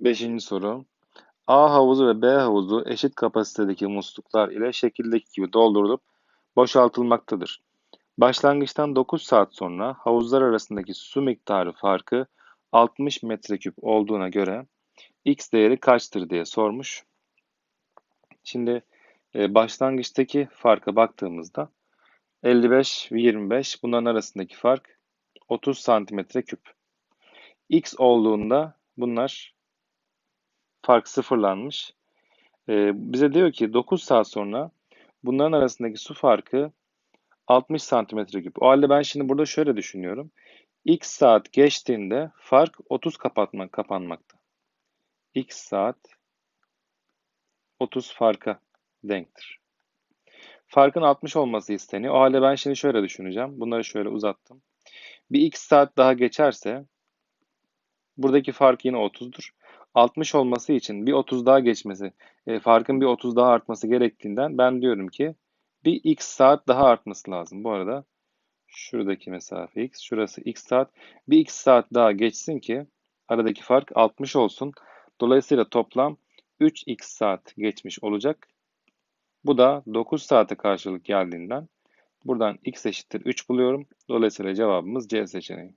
Beşinci soru. A havuzu ve B havuzu eşit kapasitedeki musluklar ile şekildeki gibi doldurulup boşaltılmaktadır. Başlangıçtan 9 saat sonra havuzlar arasındaki su miktarı farkı 60 metreküp olduğuna göre x değeri kaçtır diye sormuş. Şimdi e, başlangıçtaki farka baktığımızda 55 ve 25 bunların arasındaki fark 30 santimetre küp. X olduğunda bunlar fark sıfırlanmış. Ee, bize diyor ki 9 saat sonra bunların arasındaki su farkı 60 santimetre küp. O halde ben şimdi burada şöyle düşünüyorum. X saat geçtiğinde fark 30 kapatmak kapanmakta. X saat 30 farka denktir. Farkın 60 olması isteniyor. O halde ben şimdi şöyle düşüneceğim. Bunları şöyle uzattım. Bir x saat daha geçerse buradaki fark yine 30'dur. 60 olması için bir 30 daha geçmesi, e, farkın bir 30 daha artması gerektiğinden ben diyorum ki bir x saat daha artması lazım. Bu arada şuradaki mesafe x, şurası x saat. Bir x saat daha geçsin ki aradaki fark 60 olsun. Dolayısıyla toplam 3x saat geçmiş olacak. Bu da 9 saate karşılık geldiğinden buradan x eşittir 3 buluyorum. Dolayısıyla cevabımız C seçeneği.